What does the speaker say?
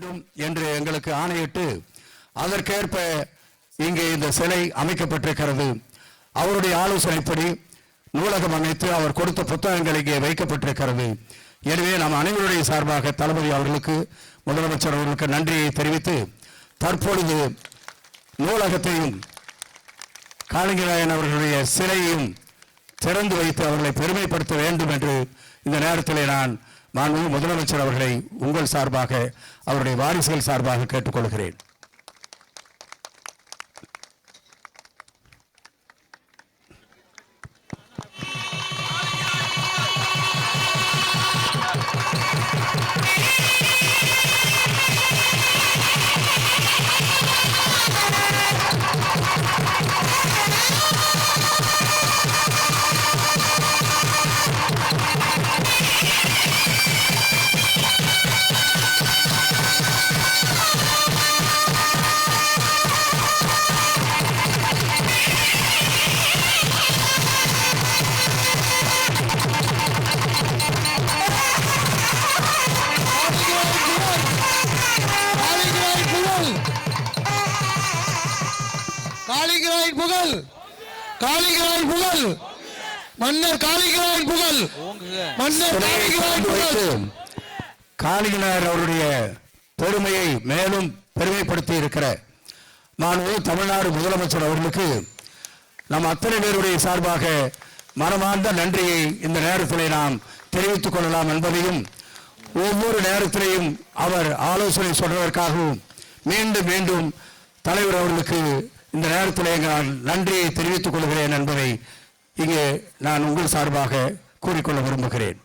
வேண்டும் என்று எங்களுக்கு ஆணையிட்டு அதற்கேற்ப இங்கே இந்த சிலை அமைக்கப்பட்டிருக்கிறது. அவருடைய ஆலோசனைப்படி நூலகம் அமைத்து அவர் கொடுத்த புத்தகங்கள் இங்கே வைக்கப்பட்டிருக்கிறது. எனவே நாம் அனைவருடைய சார்பாக தளபதி அவர்களுக்கு முதலமைச்சர் அவர்களுக்கு நன்றியை தெரிவித்து தற்பொழுது நூலகத்தையும் காளிங்கராயன் அவர்களுடைய சிலையையும் திறந்து வைத்து அவர்களை பெருமைப்படுத்த வேண்டும் என்று இந்த நேரத்தில் நான் நான் முதலமைச்சர் அவர்களை உங்கள் சார்பாக அவருடைய வாரிசுகள் சார்பாக கேட்டுக்கொள்கிறேன். காளிங்கராய் புகழ். காளிங்கராய் புகழ். மன்னர் காளிங்கராய் புகழ். மன்னர் சிலையை புகழ். வைத்து அவருடைய பெருமையை மேலும் பெருமைப்படுத்தி இருக்கிற நான் தமிழ்நாடு முதலமைச்சர் அவர்களுக்கு நம் அத்தனை பேருடைய சார்பாக மனமார்ந்த நன்றியை இந்த நேரத்தில் நாம் தெரிவித்துக் கொள்ளலாம் என்பதையும் ஒவ்வொரு நேரத்திலையும் அவர் ஆலோசனை சொல்வதற்காகவும் மீண்டும் மீண்டும் தலைவர் அவர்களுக்கு இந்த நேரத்தில் நான் நன்றியை தெரிவித்துக் கொள்கிறேன் என்பதை இங்கே நான் உங்கள் சார்பாக கூறிக்கொள்ள விரும்புகிறேன்.